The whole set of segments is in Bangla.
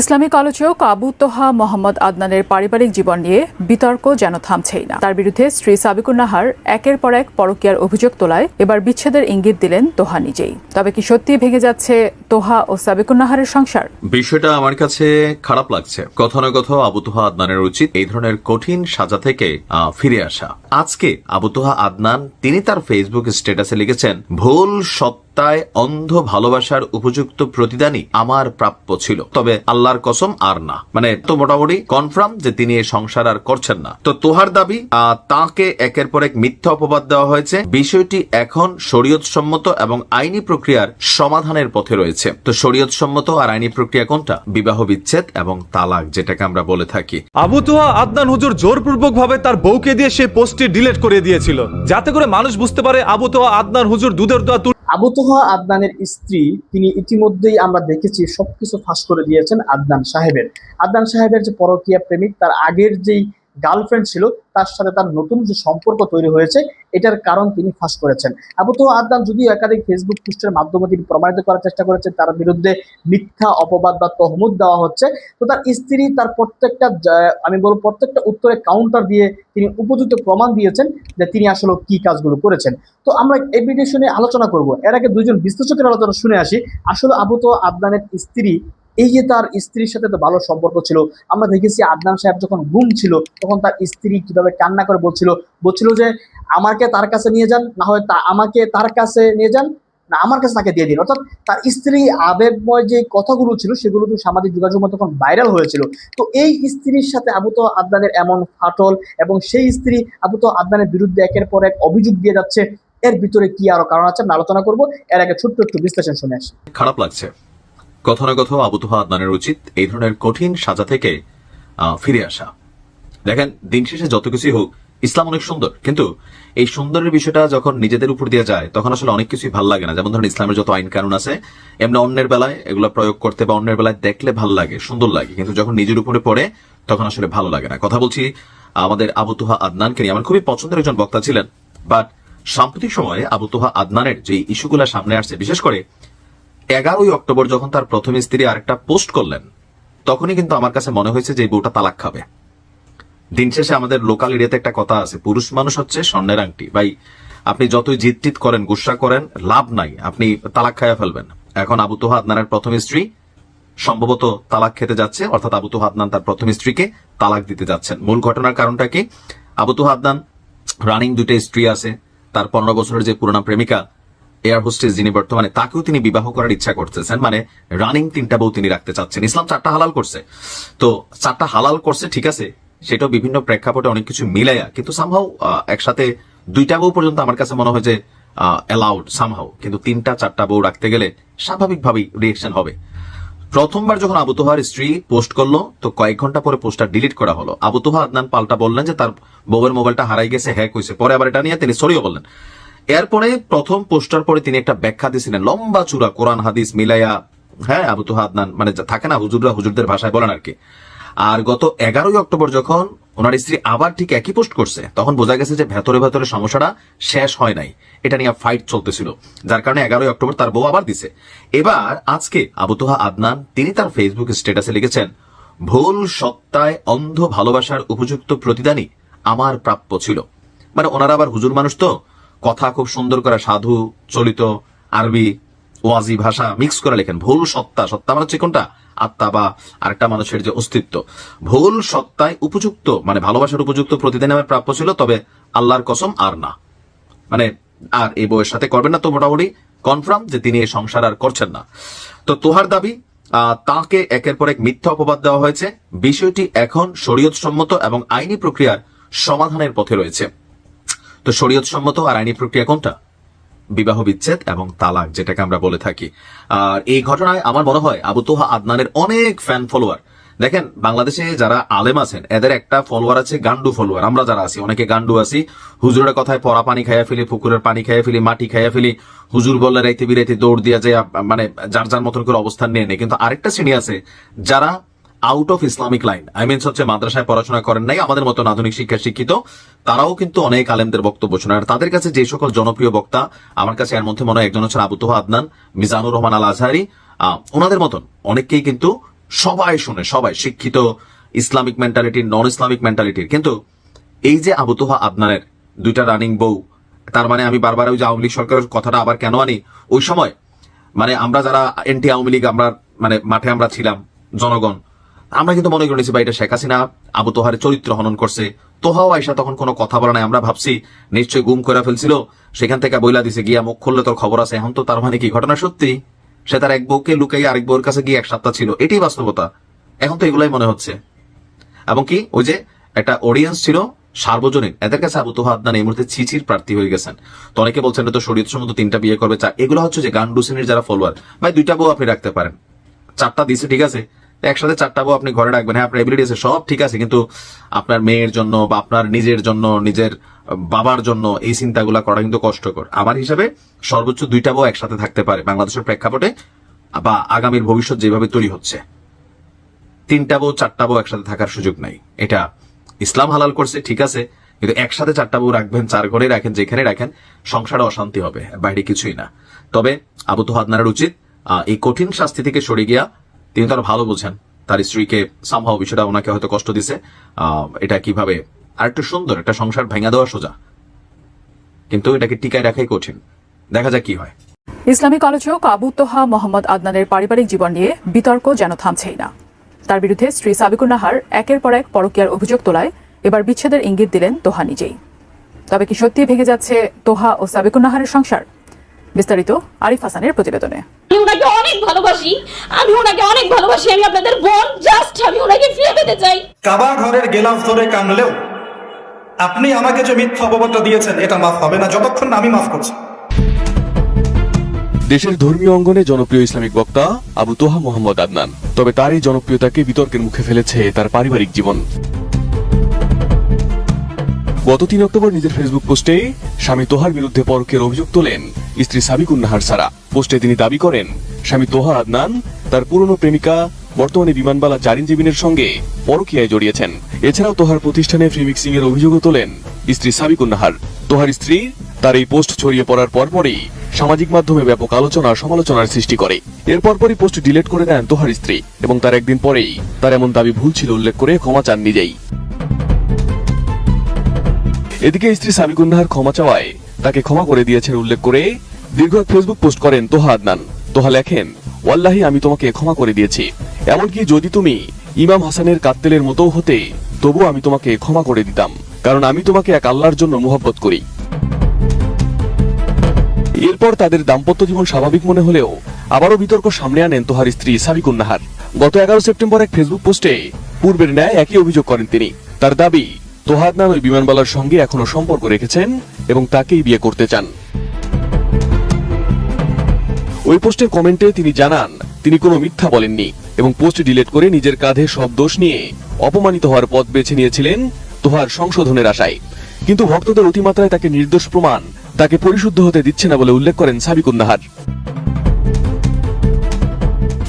ইসলামিক আলোচক আবু তোহা মোহাম্মদ আদনানের পারিবারিক জীবন নিয়ে বিতর্ক যেন থামছেই না। তার বিরুদ্ধে স্ত্রী সাবিকুন নাহার একের পর এক পরকীয়ার অভিযোগ তোলায় এবার বিচ্ছেদের ইঙ্গিত দিলেন তোহা নিজেই। তবে কি সত্যি ভেঙে যাচ্ছে তোহা ও সাবিকুন নাহারের সংসার? বিষয়টা আমার কাছে খারাপ লাগছে। কথা না কথা আবুতোহা আদনানের উচিত এই ধরনের কঠিন সাজা থেকে ফিরে আসা। আজকে আবুতোহা আদনান, তিনি তার ফেসবুক স্ট্যাটাসে লিখেছেন, ভুল সত্তায় অন্ধ ভালোবাসার উপযুক্ত প্রতিদানই আমার প্রাপ্য ছিল। তবে আল্লাহর কসম আর না। মানে তো মোটামুটি কনফার্ম যে তিনি এই সংসার আর করছেন না। তো তোহার দাবি তাকে একের পর এক মিথ্যা অপবাদ দেওয়া হয়েছে। বিষয়টি এখন শরীয়ত সম্মত এবং আইনি প্রক্রিয়ার সমাধানের পথে রয়েছে। তো শরীয়ত সম্মত আর আইনি প্রক্রিয়া কোনটা? বিবাহ বিচ্ছেদ এবং তালাক, যেটাকে আমরা বলে থাকি। আবু তোহা আদনান হুজুর জোরপূর্বক ভাবে তার বউকে দিয়ে সেই পোস্টটি ডিলিট করে দিয়েছিল। যাতে করে মানুষ বুঝতে পারে আবু তোহা আদনান হুজুর দুধের দোয়া আবু তোহা আদনানের স্ত্রী, তিনি ইতিমধ্যেই আমরা দেখেছি সবকিছু ফাঁস করে দিয়েছেন আদনান সাহেবের। আদনান সাহেবের যে পরকীয়া প্রেমিক, তার আগের যেই গার্লফ্রেন্ড ছিল, তার সাথে তার নতুন যে সম্পর্ক তৈরি হয়েছে, এটার কারণ তিনি ফাঁস করেছেন। আবু তোহা আদনান যদিও একাধিক ফেসবুক পোস্টের মাধ্যমে তিনি প্রমাণিত করার চেষ্টা করেছেন, তার বিরুদ্ধে মিথ্যা অপবাদ বা তহমুদ দেওয়া হচ্ছে, তো তার স্ত্রী তার প্রত্যেকটা আমি বলব প্রত্যেকটা উত্তরে কাউন্টার দিয়ে তিনি উপযুক্ত প্রমাণ দিয়েছেন যে তিনি আসলে কি কাজগুলো করেছেন। তো আমরা এই শুনে আলোচনা করব। এর আগে দুইজন বিশ্লেষকের আলোচনা শুনে আসি। আসলে আবু তো আদনানের স্ত্রী এই যে তার স্ত্রীর সাথে তো ভালো সম্পর্ক ছিল, আমরা দেখেছি আদনান সাহেব যখন গুম ছিল, তখন তার স্ত্রী কীভাবে কান্না করে বলছিল বলছিল যে, আমাকে তার কাছে নিয়ে যান, না হয় তা, আমাকে তার কাছে নিয়ে যান, না, আমার কাছে তাকে দিয়ে দিন। অর্থাৎ তার স্ত্রী আবেগময় যে কথাগুলো ছিল, সেগুলো তো সামাজিক যোগাযোগ মাধ্যমে তখন ভাইরাল হয়েছিল। তো এই স্ত্রীর সাথে আবু তো আদনানের এমন ফাটল এবং সেই স্ত্রী আবু তো আদনানের বিরুদ্ধে একের পর এক অভিযোগ দিয়ে যাচ্ছে, এর ভিতরে কি আরও কারণ আছে আমরা আলোচনা করব। এর আগে ছোট্ট একটু বিশ্লেষণ শুনে আসি। খারাপ লাগছে। কথা না কথা আবুতোহা আদনানের উচিত এই ধরনের কঠিন সাজা থেকে ফিরে আসা। দেখেন, দিন শেষে যত কিছুই হোক, ইসলাম অনেক সুন্দর, কিন্তু এই সুন্দরের বিষয়টা যখন নিজেদের উপর দিয়ে যায়, তখন আসলে অনেক কিছুই ভালো লাগে না। যেমন ধরেন, ইসলামের যত আইন কানুন আছে, এমনি অন্যের বেলায় এগুলো প্রয়োগ করতে বা অন্যের বেলায় দেখলে ভালো লাগে, সুন্দর লাগে, কিন্তু যখন নিজের উপরে পড়ে, তখন আসলে ভালো লাগে না। কথা বলছি আমাদের আবুতুহা আদনানকে নিয়ে। আমার খুবই পছন্দের একজন বক্তা ছিলেন, বাট সাম্প্রতিক সময়ে আবুতুহা আদনানের যে ইস্যুগুলো সামনে আসছে, বিশেষ করে এগারোই অক্টোবর যখন তার প্রথম স্ত্রী আরেকটা পোস্ট করলেন, তখনই কিন্তু আমার কাছে মনে হয়েছে যে বউটা তালাক খাবে। দিন শেষে আমাদের লোকাল এরিয়াতে একটা কথা আছে, পুরুষ মানুষ হচ্ছে স্বর্ণের আংটি। ভাই, আপনি যতই জিত করেন, গুসা করেন, লাভ নাই, আপনি তালাক খাইয়া ফেলবেন। এখন আবু তোহা আদনানের প্রথম স্ত্রী সম্ভবত তালাক খেতে যাচ্ছে, অর্থাৎ আবু তোহা আদনান তার প্রথম স্ত্রীকে তালাক দিতে যাচ্ছেন। মূল ঘটনার কারণটা কি? আবু তোহা আদনান রানিং দুইটা স্ত্রী আছে, তার পনেরো বছরের যে পুরোনো প্রেমিকা এয়ার হোস্টেস যিনি বর্তমানে, তাকেও তিনি বিবাহ করার ইচ্ছা করতেছেন। মানে রানিং তিনটা বউ তিনি রাখতে চাচ্ছেন। ইসলাম চারটা হালাল করছে। তো চারটা হালাল করছে, ঠিক আছে, সেটাও বিভিন্ন প্রেক্ষাপটে অনেক কিছু মিলাইয়া। কিন্তু সামহাও একসাথে দুইটা বউ পর্যন্ত আমার কাছে মনে হয় যে অ্যালাউড সামহাও কিন্তু তিনটা, চারটা বউ রাখতে গেলে স্বাভাবিকভাবেই রিয়েকশন হবে। প্রথমবার যখন আবু তোহার স্ত্রী পোস্ট করল, তো কয়েক ঘণ্টা পরে পোস্টটা ডিলিট করা হলো। আবু তোহা আদনান পাল্টা বললেন যে, তার বউয়ের মোবাইলটা হারাই গেছে, হ্যাক হয়েছে পরে আবার এটা নিয়ে তিনি সরিয়ে বললেন। এরপরে প্রথম পোস্টার পরে তিনি একটা ব্যাখ্যা দিয়েছিলেন, লম্বা চূড়া কোরআন হাদিস মিলাইয়া হ্যাঁ আবু তোহা আদনান মানে থাকে না, হুজুররা হুজুরদের ভাষায় বলেন আর কি। আর গত এগারোই অক্টোবর যখন ওনার স্ত্রী আবার ঠিক একই পোস্ট করছে, তখন বোঝা গেছে যে ভেতরে ভেতরে সমস্যাটা শেষ হয় নাই। এটা নিয়ে ফাইট চলতেছিল, যার কারণে এগারোই অক্টোবর তার বউ আবার দিছে। এবার আজকে আবুতোহা আদনান, তিনি তার ফেসবুক স্ট্যাটাসে লিখেছেন, ভুল সত্তায় অন্ধ ভালোবাসার উপযুক্ত প্রতিদানই আমার প্রাপ্য ছিল। মানে ওনারা আবার হুজুর মানুষ তো কথা খুব সুন্দর করে সাধু, চলিত, আরবি, ওয়াজি ভাষা মিক্স করে লেখেন। ভুল সত্তা সত্তা মানে হচ্ছে কোনটা? আত্মা বা আরেকটা মানুষের যে অস্তিত্ব। ভুল সত্তায় উপযুক্ত মানে ভালোবাসার উপযুক্ত প্রতিদিন আমার প্রাপ্য ছিল, তবে আল্লাহর কসম আর না। মানে আর এই বইয়ের সাথে করবেন না তো মোটামুটি কনফার্ম যে তিনি এই সংসার আর করছেন না। তো তোহার দাবি তাকে একের পর এক মিথ্যা অপবাদ দেওয়া হয়েছে। বিষয়টি এখন শরীয়ত সম্মত এবং আইনি প্রক্রিয়ার সমাধানের পথে রয়েছে। তো শরীয়ত সম্মত আর আইনি প্রক্রিয়া কোনটা? বিবাহ বিচ্ছেদ এবং তালাক, যেটাকে আমরা বলে থাকি। আর এই ঘটনায় আমার মনে হয় আবু তোহা আদনানের অনেক ফ্যান ফলোয়ার দেখেন, বাংলাদেশে যারা আলেম আছেন, এদের একটা ফলোয়ার আছে গান্ডু ফলোয়ার আমরা যারা আছি, অনেকে গান্ডু আছি। হুজুরের কথায় পরা পানি খাইয়া ফেলি, পুকুরের পানি খাইয়া ফেলি, মাটি খাইয়া ফেলি। হুজুর বললে রাইতে বিরাইতে দৌড় দিয়া যায় মানে যার যার মতন করে অবস্থান নিয়ে নেয়। কিন্তু আরেকটা শ্রেণি আছে যারা out of Islamic line I means হচ্ছে মাদ্রাসায় পড়াশোনা করেন নাই, আমাদের মতো আধুনিক শিক্ষা শিক্ষিত, তারাও কিন্তু অনেক আলেমদের বক্তব্য শোনেন আর তাদের কাছে যে সকল জনপ্রিয় বক্তা, আমার কাছে এর মধ্যে মনে হয় একজন হচ্ছেন আবু তোহা আদনান, মিজানুর রহমান আল আজহারি ওনাদের মতন অনেককেই কিন্তু সবাই শুনে, সবাই শিক্ষিত, ইসলামিক মেন্টালিটির নন ইসলামিক মেন্টালিটির কিন্তু এই যে আবু তোহা আদনানের দুইটা রানিং বউ, তার মানে আমি বারবার ওই যে আওয়ামী লীগ সরকারের কথাটা আবার কেন আনি? ওই সময় মানে আমরা যারা এনটি আওয়ামী লীগ, আমরা মানে মাঠে আমরা ছিলাম, জনগণ আমরা কিন্তু মনে করে নিয়েছি বা এটা শেখ হাসিনা, আবু তোহার চরিত্র হনন করছে। তোহাও আয়সা তখন কোনো কথা বলে নাই, আমরা ভাবছি নিশ্চয়ই গুম করে ফেলছিল। সেখান থেকে বইলা দিছে, গিয়া মুখ খুললে তোর খবর আছে। এখন তো তার মানে কি, ঘটনা সত্যি? সে তার এক বউকে লুকাই আরেক বউর কাছে গিয়ে এক সপ্তাহ ছিল। এটাই বাস্তবতা। এখন তো এগুলাই মনে হচ্ছে। এবং কি, ওই যে একটা অডিয়েন্স ছিল, সার্বজনীন। এদের কাছে আবু তোহা আদনান এই মুহূর্তে ছিচির প্রার্থী হয়ে গেছেন। তো অনেকে বলছেন তো শরীর সম্মত তিনটা বিয়ে করবে। চা, এগুলো হচ্ছে যে গান্ডু শ্রেণির যারা ফলোয়ার ভাই, দুইটা বউ আপনি রাখতে পারেন। চারটা দিছে, ঠিক আছে? একসাথে চারটা বউ আপনি ঘরে রাখবেন। হ্যাঁ আপনার এবিলিটি আছে সব ঠিক আছে, কিন্তু আপনার মেয়ের জন্য বা আপনার নিজের জন্য, নিজের বাবার জন্য এই চিন্তাগুলা করা কিন্তু কষ্টকর। আমার হিসাবে সর্বোচ্চ দুইটা বউ একসাথে থাকতে পারে বাংলাদেশের প্রেক্ষাপটে বা আগামীর ভবিষ্যৎ যেভাবে তৈরি হচ্ছে। তিনটা বউ, চারটা বউ একসাথে থাকার সুযোগ নাই। এটা ইসলাম হালাল করছে, ঠিক আছে, কিন্তু একসাথে চারটা বউ রাখবেন, চার ঘরে রাখেন, যেখানে রাখেন, সংসারে অশান্তি হবে বাইরে কিছুই না। তবে আবু তো হাদনারের উচিত এই কঠিন শাস্তি থেকে সরে গিয়া তিনি তারা ভালো বোঝেন। তার স্ত্রীকে সামহাও বিষয়টা ওনাকে হয়তো কষ্ট দিছে। এটা কীভাবে? আর একটু সুন্দর একটা সংসার ভেঙে দেওয়া সোজা। কিন্তু এটাকে টিকায় রাখাই কঠিন। দেখা যাক কি হয়। ইসলামিক আলোচক আবু তোহা মোহাম্মদ আদনানের পারিবারিক জীবন নিয়ে বিতর্ক যেন থামছেই না। তার বিরুদ্ধে স্ত্রী সাবিকুন নাহার একের পর এক পরকীয়ার অভিযোগ তোলায় এবার বিচ্ছেদের ইঙ্গিত দিলেন তোহা নিজেই। তবে কি সত্যি ভেঙে যাচ্ছে তোহা ও সাবিকুন নাহারের সংসার? বিস্তারিত আরিফ হাসানের প্রতিবেদনে। অনেক ভালোবাসি। আমি ওনাকে অনেক ভালোবাসি আমি আপনাদের বোন জাস্ট আমি ওনাকে ফিরে পেতে চাই। কাবা ঘরের গেলাফ ধরে কামলেও আপনি আমাকে যে মিথ্যা অপবাদটা দিয়েছেন এটা মাফ হবে না যতক্ষণ আমি মাফ করছি। দেশের ধর্মীয় অঙ্গনে জনপ্রিয় ইসলামিক বক্তা আবু তোহা মোহাম্মদ আদনান। তবে তার এই জনপ্রিয়তাকে বিতর্কের মুখে ফেলেছে তার পারিবারিক জীবন। গত তিন অক্টোবর নিজের ফেসবুক পোস্টে স্বামী তোহার বিরুদ্ধে পরকের অভিযোগ তোলেন স্ত্রী সাবিকুন নাহার সারা। পোস্টে তিনি দাবি করেন, স্বামী তোহা আদনান তার পুরনো প্রেমিকা বর্তমানে বিমানবালা চারিনজীবিনের সঙ্গে পরকীয়ায় জড়িয়েছেন। এছাড়াও তোহার প্রতিষ্ঠানে ফ্রিমিক্সিং এর অভিযোগও তোলেন স্ত্রী সাবিকুন নাহার তোহার স্ত্রী তার এই পোস্ট ছড়িয়ে পড়ার পরপরই সামাজিক মাধ্যমে ব্যাপক আলোচনা সমালোচনার সৃষ্টি করে। এর পরপরই পোস্ট ডিলিট করে দেন তোহার স্ত্রী এবং তার একদিন পরেই তার এমন দাবি ভুল ছিল উল্লেখ করে ক্ষমা চান নিজেই। এদিকে স্ত্রী সাবিকুন্নাহার ক্ষমা চাওয়ায় তাকে ক্ষমা করে দিয়েছেন উল্লেখ করে দীর্ঘ এক ফেসবুক পোস্ট করেন তোহা আদনান। তোহা লেখেন, ওয়াল্লাহি, আমি তোমাকে ক্ষমা করে দিয়েছি। এমনকি যদি তুমি ইমাম হাসানের কাত্তেলের মতো হতে তবু আমি তোমাকে ক্ষমা করে দিতাম, কারণ আমি তোমাকে এক আল্লাহর জন্য মোহব্বত করি। এরপর তাদের দাম্পত্য জীবন স্বাভাবিক মনে হলেও আবারও বিতর্ক সামনে আনেন তোহার স্ত্রী সাবিকুন নাহার গত এগারো সেপ্টেম্বর এক ফেসবুক পোস্টে পূর্বের ন্যায় একই অভিযোগ করেন তিনি। তার দাবি তোহাদ নাম ওই বিমানবালার সঙ্গে এখনও সম্পর্ক রেখেছেন এবং তাকেই বিয়ে করতে চান। ওই পোস্টের কমেন্টে তিনি জানান, তিনি কোনো মিথ্যা বলেননি এবং পোস্ট ডিলিট করে নিজের কাঁধে সব দোষ নিয়ে অপমানিত হওয়ার পথ বেছে নিয়েছিলেন তোহার সংশোধনের আশায়। কিন্তু ভক্তদের অতিমাত্রায় তাকে নির্দোষ প্রমাণ, তাকে পরিশুদ্ধ হতে দিচ্ছে না বলে উল্লেখ করেন সাবিকুন নাহার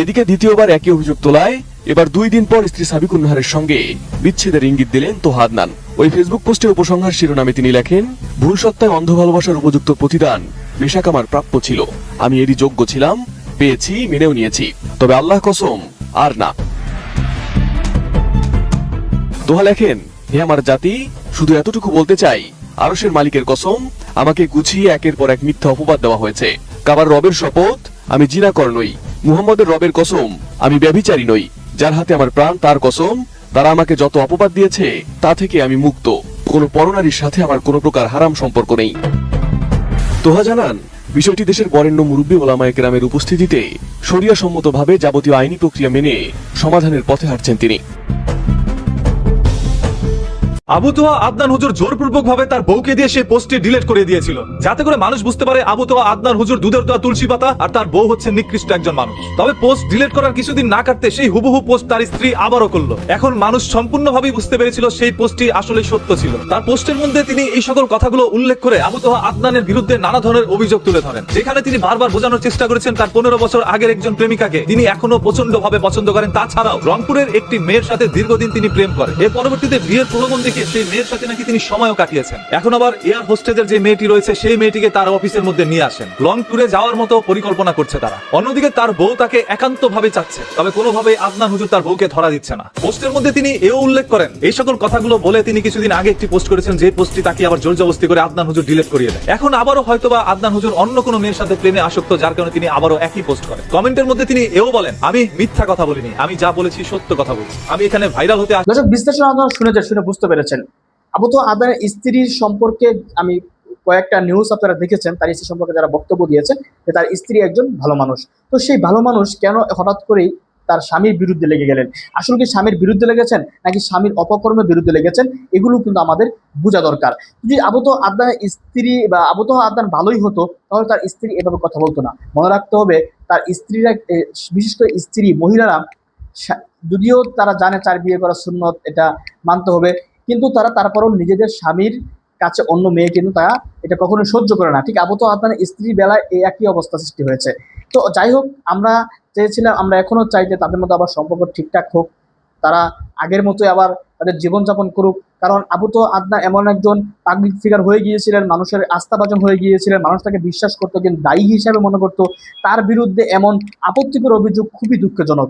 এদিকে দ্বিতীয়বার একই অভিযোগ তোলায়, এবার দুই দিন পর স্ত্রী সাবিকুন নাহারের সঙ্গে বিচ্ছেদের ইঙ্গিত দিলেন তোহাদনান ওই ফেসবুক পোস্টে উপসংহার শিরোনামে তিনি লেখেন, ভুল সত্তায় অন্ধ ভালোবাসার উপযুক্ত প্রতিদান বেশাক আমার প্রাপ্য ছিল। আমি এরই যোগ্য ছিলাম, পেয়েছি, মেনেও নিয়েছি। তবে আল্লাহ কসম, আর না। দোহা লেখেন, হে আমার জাতি, শুধু এতটুকু বলতে চাই, আরশের মালিকের কসম, আমাকে গুছিয়ে একের পর এক মিথ্যা অপবাদ দেওয়া হয়েছে। কাবার রবের শপথ, আমি জিনাকর নই। মুহাম্মদের রবের কসম, আমি ব্যভিচারী নই। যার হাতে আমার প্রাণ, তার কসম, তারা আমাকে যত অপবাদ দিয়েছে, তা থেকে আমি মুক্ত। কোনো পরনারীর সাথে আমার কোনো প্রকার হারাম সম্পর্ক নেই। তোহা জানান, বিষয়টি দেশের বরেণ্য মুরব্বী ওলামায় কেরামের উপস্থিতিতে শরিয়া সম্মতভাবে যাবতীয় আইনি প্রক্রিয়া মেনে সমাধানের পথে হাঁটছেন তিনি। আবু তোহা আদনান হুজুর জোরপূর্বক ভাবে তার বউকে দিয়ে সে পোস্টটি ডিলিট করে দিয়েছিল, যাতে করে মানুষ বুঝতে পারে আবু তোহা আদনান হুজুর দুধের দোয়া তুলসী পাতা আর তার বউ হচ্ছে নিকৃষ্ট একজন মানুষ। তবে পোস্ট ডিলিট করার কিছুদিন না কাটতে সেই হুবহু পোস্ট তার স্ত্রী আবারও করল। এখন মানুষ সম্পূর্ণভাবে বুঝতে পেরেছিল সেই পোস্টটি আসলে সত্য ছিল। তার পোস্টের মধ্যে তিনি এই সকল কথাগুলো উল্লেখ করে আবু তোহা আদনানের বিরুদ্ধে নানা ধরনের অভিযোগ তুলে ধরেন। যেখানে তিনি বারবার বোঝানোর চেষ্টা করেছেন তার পনেরো বছর আগের একজন প্রেমিকাকে। তিনি এখনও প্রচণ্ড ভাবে পছন্দ করেন। তাছাড়াও রংপুরের একটি মেয়ের সাথে দীর্ঘদিন তিনি প্রেম করেন। এর পরবর্তীতে বিয়ের প্রলোভন থেকে সেই মেয়ের সাথে নাকি তিনি সময়ও কাটিয়েছেন। এখন আবার এয়ার হোস্টেজের যে মেয়েটি রয়েছে, সেই মেয়েটিকে তার অফিসের মধ্যে নিয়ে আসেন। লং ট্যুরে যাওয়ার মতো পরিকল্পনা করছে তারা। অন্যদিকে তার বউ তাকে একান্ত ভাবে চাচ্ছে। তবে কোনোভাবে আদনান হুজুর তার বউকে ধরা দিচ্ছে না। পোস্টের মধ্যে তিনি এও উল্লেখ করেন, এই সকল কথাগুলো বলে তিনি কিছুদিন আগে একটি পোস্ট করেছেন, যে পোস্টটি তাকে আবার জোর জবস্তি করে আদনান হুজুর ডিলিট করিয়ে দেয়। এখন আবারও হয়তোবা আদনান হুজুর অন্য কোনো মেয়ের সাথে প্রেমে আসক্ত, যার কারণে তিনি আবারও একই পোস্ট করেন। কমেন্টের মধ্যে তিনি এও বলেন, আমি মিথ্যা কথা বলিনি। আমি যা বলেছি সত্য কথা বলছি। আমি এখানে ভাইরাল হতে বিশ্লেষণ আপনারা শুনেছেন, শুনে বুঝতে পেরেছেন আবু তো আদানের স্ত্রীর সম্পর্কে আমি কয়েকটা নিউজ আপনারা দেখেছেন, তার স্ত্রী সম্পর্কে যারা বক্তব্য দিয়েছেন যে তার স্ত্রী একজন ভালো মানুষ। তো সেই ভালো মানুষ কেন হঠাৎ করেই তার স্বামীর বিরুদ্ধে লেগে গেলেন? আসলে কি স্বামীর বিরুদ্ধে লেগেছেন, নাকি স্বামীর অপকর্মের বিরুদ্ধে লেগেছেন? এগুলো কিন্তু আমাদের বোঝা দরকার। যদি আবু তো স্ত্রী বা আবু আদান ভালোই হতো, তাহলে তার স্ত্রী এভাবে কথা বলতো না। মনে রাখতে হবে, তার স্ত্রীরা বিশেষ করে স্ত্রী, মহিলারা যদিও তারা জানে চার বিয়ে করা সুন্নত, এটা মানতে হবে কিন্তু তারা তারপরও নিজেদের স্বামীর কাছে অন্য মেয়ে কিন্তু তারা এটা কখনো সহ্য করে না। ঠিক আবু তো আপনার স্ত্রীর বেলায় এই একই অবস্থা সৃষ্টি হয়েছে। তো যাই হোক, আমরা চেয়েছিলাম, আমরা এখনও চাই যে তাদের মধ্যে আবার সম্পর্ক ঠিকঠাক হোক। তারা আগের মতোই আবার তাদের জীবনযাপন করুক। কারণ আবু তো আদনা এমন একজন পাবলিক ফিগার হয়ে গিয়েছিলেন, মানুষের আস্থাভাজন হয়ে গিয়েছিলেন, মানুষ তাকে বিশ্বাস করতো কিন্তু দায়ী হিসাবে মনে করতো। তার বিরুদ্ধে এমন আপত্তিকর অভিযোগ খুবই দুঃখজনক।